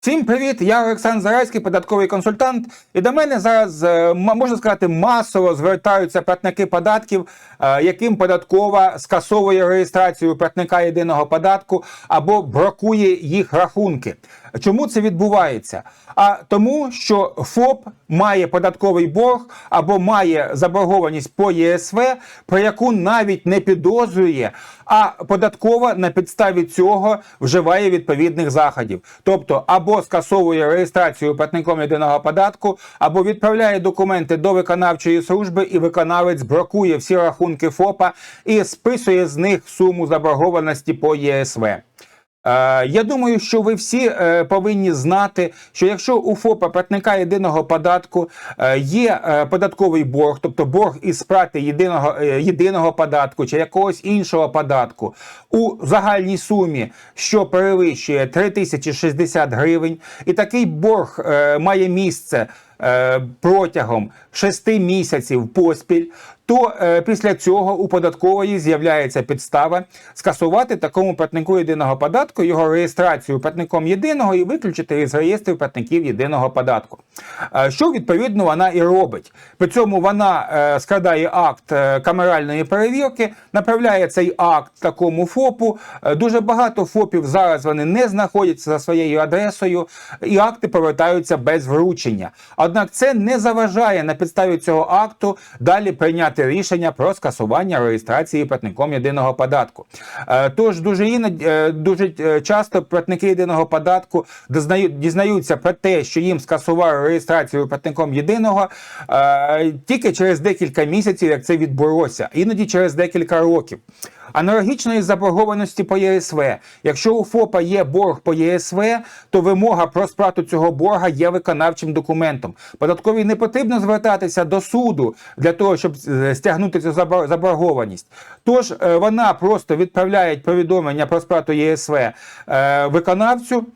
Всім привіт! Я Олександр Зарайський, податковий консультант. І до мене зараз е, можна сказати масово звертаються платники податків, е, яким податкова скасовує реєстрацію платника єдиного податку або бракує їх рахунки. Чому це відбувається? А тому, що ФОП має податковий борг або має заборгованість по ЄСВ, про яку навіть не підозрює, а податкова на підставі цього вживає відповідних заходів. Тобто або скасовує реєстрацію платником єдиного податку, або відправляє документи до виконавчої служби, і виконавець бракує всі рахунки ФОПа і списує з них суму заборгованості по ЄСВ. Е, Я думаю, що ви всі е, повинні знати, що якщо у ФОПа платника єдиного податку е, є податковий борг, тобто борг із сплати єдиного, єдиного податку чи якогось іншого податку у загальній сумі, що перевищує 3060 гривень, і такий борг має місце протягом 6 місяців поспіль, то е, після цього у податкової з'являється підстава скасувати такому платнику єдиного податку його реєстрацію платником єдиного і виключити із реєстрів платників єдиного податку. Е, що відповідно вона і робить. При цьому вона е, складає акт е, камеральної перевірки, направляє цей акт такому ФОПу. Е, дуже багато ФОПів зараз вони не знаходяться за своєю адресою, і акти повертаються без вручення. Однак це не заважає на підставі цього акту далі прийняти рішення про скасування реєстрації платником єдиного податку. Е, Тож дуже іноді е, дуже е, часто платники єдиного податку дізнаються про те, що їм скасували реєстрацію платником єдиного тільки через декілька місяців, як це відбулося, іноді через декілька років. Аналогічної заборгованості по ЄСВ. Якщо у ФОПа є борг по ЄСВ, то вимога про сплату цього борга є виконавчим документом. Податковій не потрібно звертатися до суду для того, щоб е, стягнути цю забор- заборгованість. Тож е, вона просто відправляє повідомлення про сплату ЄСВ е, виконавцю.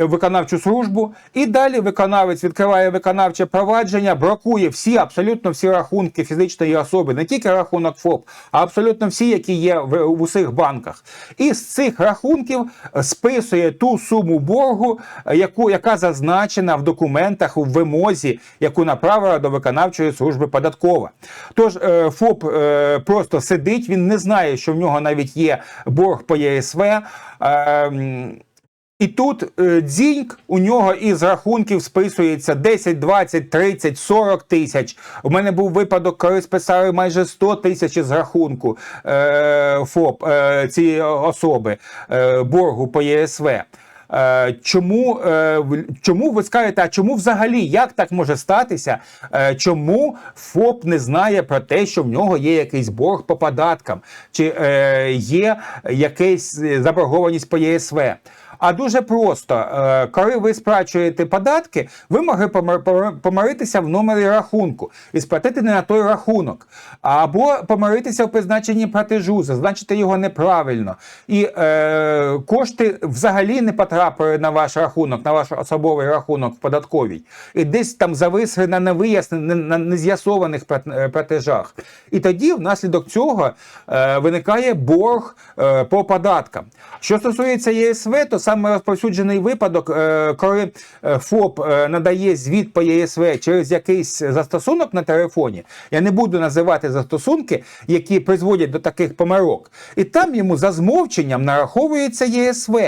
Е, Виконавчу службу, і далі виконавець відкриває виконавче провадження, бракує всі, абсолютно всі рахунки фізичної особи, не тільки рахунок ФОП, а абсолютно всі, які є в, в усіх банках. І з цих рахунків е, списує ту суму боргу, е, яку, яка зазначена в документах у вимозі, яку направила до виконавчої служби податкова. Тож ФОП просто сидить, він не знає, що в нього навіть є борг по ЄСВ. І тут е, дзіньк у нього із рахунків списується 10, 20, 30, 40 тисяч. У мене був випадок, коли списали майже 100 тисяч із рахунку е, ФОП е, цієї особи е, боргу по ЄСВ. Е, Чому, е, чому ви скажете, а чому взагалі як так може статися? Чому ФОП не знає про те, що в нього є якийсь борг по податкам, чи є якась заборгованість по ЄСВ? А дуже просто, е, коли ви сплачуєте податки, ви могли помир- помир- помиритися в номері рахунку і сплатити не на той рахунок, або помиритися в призначенні платежу, зазначити його неправильно. І е, кошти взагалі не потрапили на ваш рахунок, на ваш особовий рахунок в податковій. І десь там зависли на невияснених, на нез'ясованих е, платежах. І тоді, внаслідок цього, е, виникає борг е, по податкам. Що стосується ЄСВ, то саме розповсюджений випадок, е, коли е, ФОП е, надає звіт по ЄСВ через якийсь застосунок на телефоні. Я не буду називати застосунки, які призводять до таких помилок. І там йому за змовченням нараховується ЄСВ.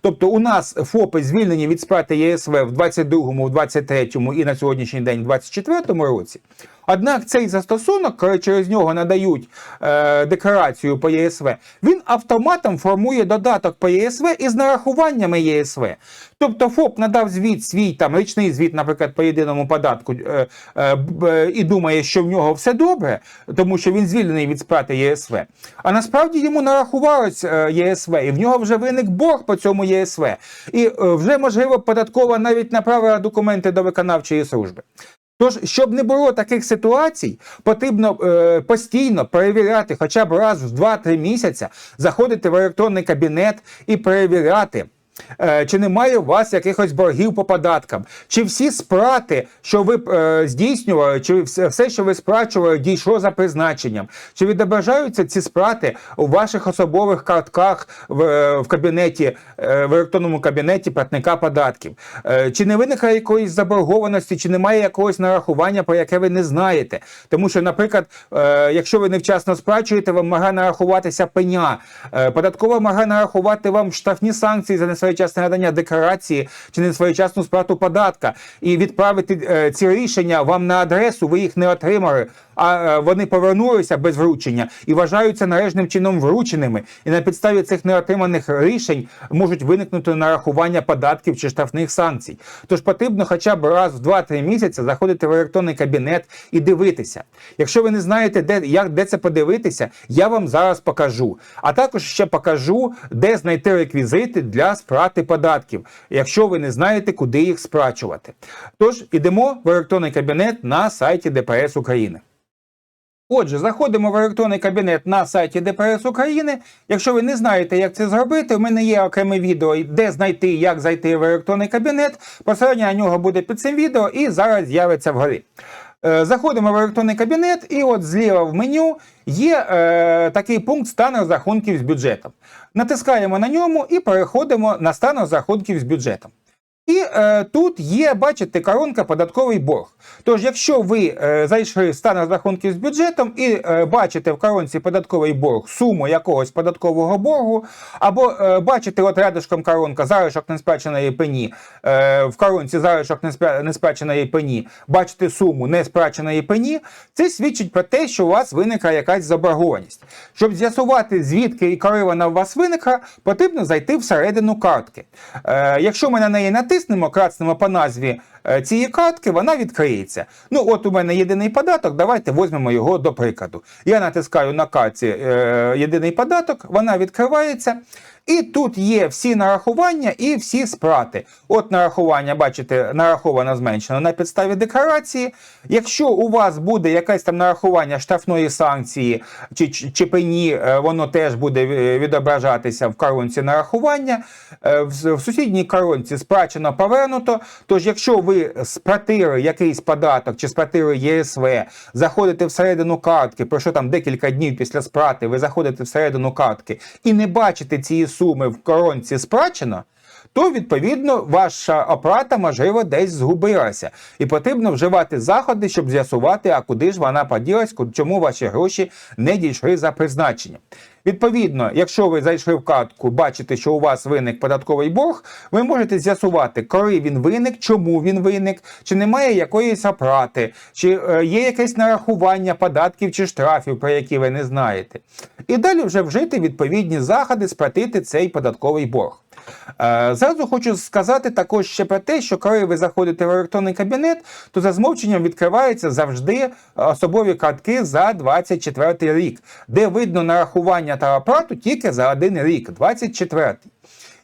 Тобто у нас ФОПи звільнені від сплати ЄСВ в 22-му, в 23-му і на сьогоднішній день в 24-му році. Однак цей застосунок, коли через нього надають е, декларацію по ЄСВ, він автоматом формує додаток по ЄСВ із нарахуваннями ЄСВ. Тобто ФОП надав звіт свій там річний звіт, наприклад, по єдиному податку, е, е, е, і думає, що в нього все добре, тому що він звільнений від сплати ЄСВ. А насправді йому нарахувалось е, ЄСВ, і в нього вже виник борг по цьому ЄСВ. І е, вже можливо податкова навіть направила документи до виконавчої служби. Тож, щоб не було таких ситуацій, потрібно е, постійно перевіряти, хоча б раз в 2-3 місяці, заходити в електронний кабінет і перевіряти. Е, Чи немає у вас якихось боргів по податкам? Чи всі сплати, що ви е, здійснювали, чи все, що ви сплачували, дійшло за призначенням? Чи відображаються ці сплати у ваших особових картках в, е, в кабінеті, е, в електронному кабінеті платника податків? Е, Чи не виникла якоїсь заборгованості, чи немає якогось нарахування, про яке ви не знаєте? Тому що, наприклад, е, якщо ви невчасно сплачуєте, вам може нарахуватися пеня. Е, Податкова може нарахувати вам штрафні санкції за несвоєчасне надання декларації чи несвоєчасну сплату податка і відправити е, ці рішення вам на адресу, ви їх не отримали, а е, вони повернулися без вручення і вважаються належним чином врученими. І на підставі цих неотриманих рішень можуть виникнути нарахування податків чи штрафних санкцій. Тож потрібно хоча б раз в 2-3 місяці заходити в електронний кабінет і дивитися. Якщо ви не знаєте, де як де це подивитися, я вам зараз покажу. А також ще покажу, де знайти реквізити для сплати податків, якщо ви не знаєте, куди їх сплачувати. Тож ідемо в електронний кабінет на сайті ДПС України. Отже, заходимо в електронний кабінет на сайті ДПС України. Якщо ви не знаєте, як це зробити, у мене є окреме відео, де знайти, як зайти в електронний кабінет. Посилання на нього буде під цим відео і зараз з'явиться вгорі. Е, Заходимо в електронний кабінет, і от зліва в меню є е, такий пункт стан розрахунків з бюджетом. Натискаємо на ньому і переходимо на стан розрахунків з бюджетом. І е, тут є, бачите, коронка податковий борг. Тож, якщо ви е, зайшли в стан розрахунків з бюджетом і е, бачите в коронці податковий борг суму якогось податкового боргу, або е, бачите от рядышком коронка залишок несплаченої пені, е, в коронці неспля- несплаченої пені, бачите суму несплаченої пені, це свідчить про те, що у вас виникла якась заборгованість. Щоб з'ясувати, звідки і коли вона у вас виникла, потрібно зайти всередину картки. Е, якщо ми на неї натиснемо, клацнемо по назві е, цієї картки, вона відкриється. Ну, от у мене єдиний податок, давайте візьмемо його до прикладу. Я натискаю на картці е, єдиний податок, вона відкривається. І тут є всі нарахування і всі сплати. От нарахування, бачите, нараховано зменшено на підставі декларації. Якщо у вас буде якесь там нарахування штрафної санкції чи, чи, пені, е, воно теж буде е, відображатися в коронці нарахування. Е, В, сусідній коронці сплачено повернуто. Тож, якщо ви сплатили якийсь податок чи сплатили ЄСВ, заходите всередину картки, про що там декілька днів після сплати, ви заходите всередину картки і не бачите цієї суми в коронці сплачено, то відповідно ваша оплата можливо десь згубилася, і потрібно вживати заходи, щоб з'ясувати, а куди ж вона поділась, чому ваші гроші не дійшли за призначенням. Відповідно, якщо ви зайшли в катку, бачите, що у вас виник податковий борг, ви можете з'ясувати, коли він виник, чому він виник, чи немає якоїсь оплати, чи е, є якесь нарахування податків чи штрафів, про які ви не знаєте. І далі вже вжити відповідні заходи, сплатити цей податковий борг. Е, Зразу хочу сказати також ще про те, що коли ви заходите в електронний кабінет, то за змовченням відкриваються завжди особові картки за 24 рік, де видно нарахування та оплату тільки за один рік, 24.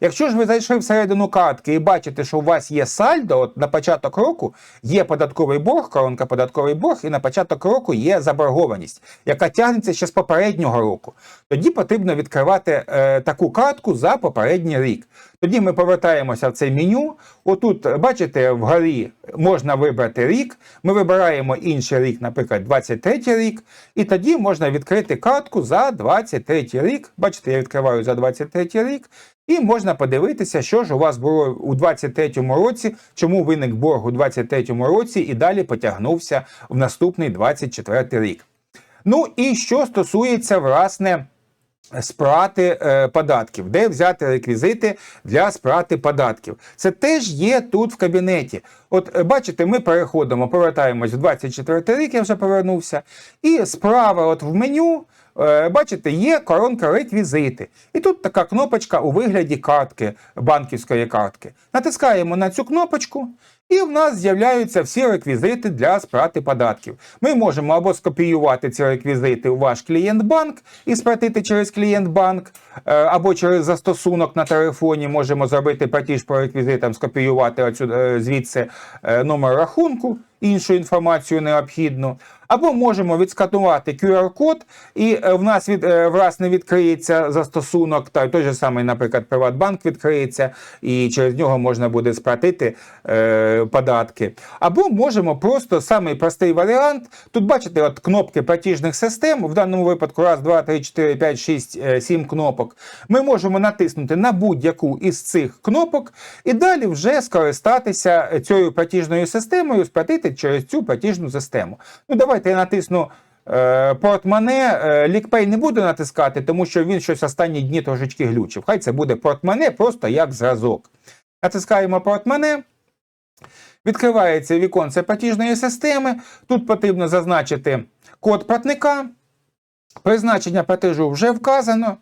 Якщо ж ви зайшли всередину картки і бачите, що у вас є сальдо, от на початок року є податковий борг, коронка податковий борг, і на початок року є заборгованість, яка тягнеться ще з попереднього року. Тоді потрібно відкривати е, таку картку за попередній рік. Тоді ми повертаємося в це меню. Отут, бачите, вгорі можна вибрати рік. Ми вибираємо інший рік, наприклад, 23 рік, і тоді можна відкрити картку за 23 рік. Бачите, я відкриваю за 23 рік. І можна подивитися, що ж у вас було у 23-му році, чому виник борг у 23-му році і далі потягнувся в наступний 24 рік. Ну і що стосується, власне, сплати е, податків, де взяти реквізити для сплати податків. Це теж є тут в кабінеті. От е, бачите, ми переходимо, повертаємось в 24 рік, я вже повернувся, і справа от в меню. Е, Бачите, є коронка реквізити. І тут така кнопочка у вигляді картки, банківської картки. Натискаємо на цю кнопочку, і в нас з'являються всі реквізити для сплати податків. Ми можемо або скопіювати ці реквізити у ваш клієнт-банк і сплатити через клієнт-банк, е, або через застосунок на телефоні можемо зробити платіж по реквізитам, скопіювати е, звідси номер рахунку, іншу інформацію необхідну. Або можемо відсканувати QR-код, і е, в нас від, е, власне відкриється застосунок, та той же самий, наприклад, Приватбанк відкриється, і через нього можна буде сплатити е, податки. Або можемо просто самий простий варіант. Тут бачите, от кнопки платіжних систем, в даному випадку раз, два, три, чотири, п'ять, шість, е, сім кнопок. Ми можемо натиснути на будь-яку із цих кнопок і далі вже скористатися цією платіжною системою, сплатити через цю платіжну систему. Ну, давайте я натисну. е, Портмоне е, лікпей не буду натискати, тому що він щось останні дні трошечки глючив. Хай це буде портмоне просто як зразок. Натискаємо портмоне. Відкривається віконце платіжної системи. Тут потрібно зазначити код платника. Призначення платежу вже вказано.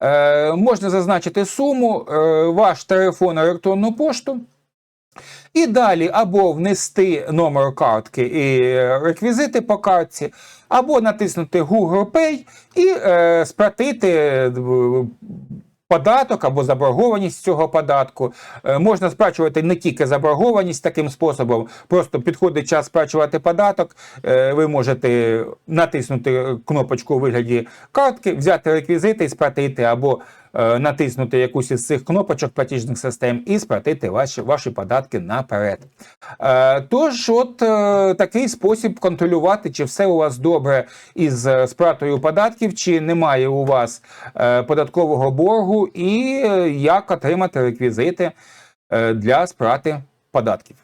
Е, можна зазначити суму, е, ваш телефон, електронну пошту. І далі або внести номер картки і реквізити по картці, або натиснути Google Pay і е, сплатити е, податок або заборгованість цього податку. Е, можна сплачувати не тільки заборгованість таким способом, просто підходить час сплачувати податок. е, ви можете натиснути кнопочку у вигляді картки, взяти реквізити і сплатити, або натиснути якусь із цих кнопочок платіжних систем і сплатити ваші, ваші податки наперед. Е, Тож, от е, такий спосіб контролювати, чи все у вас добре із е, сплатою податків, чи немає у вас е, податкового боргу, і е, як отримати реквізити е, для сплати податків.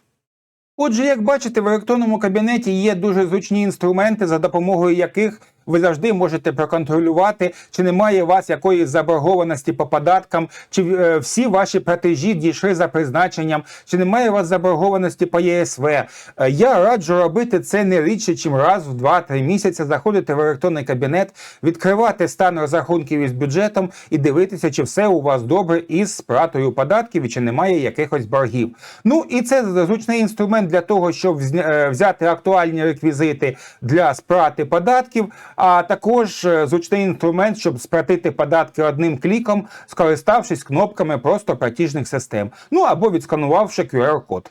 Отже, як бачите, в електронному кабінеті є дуже зручні інструменти, за допомогою яких ви завжди можете проконтролювати, чи немає у вас якоїсь заборгованості по податкам, чи е, всі ваші платежі дійшли за призначенням, чи немає у вас заборгованості по ЄСВ. Е, Я раджу робити це не рідше, чим раз в 2-3 місяці. Заходити в електронний кабінет, відкривати стан розрахунків із бюджетом і дивитися, чи все у вас добре із сплатою податків чи немає якихось боргів. Ну і це зручний інструмент для того, щоб е, взяти актуальні реквізити для сплати податків, а також е, зручний інструмент, щоб сплатити податки одним кліком, скориставшись кнопками просто платіжних систем, ну або відсканувавши QR-код.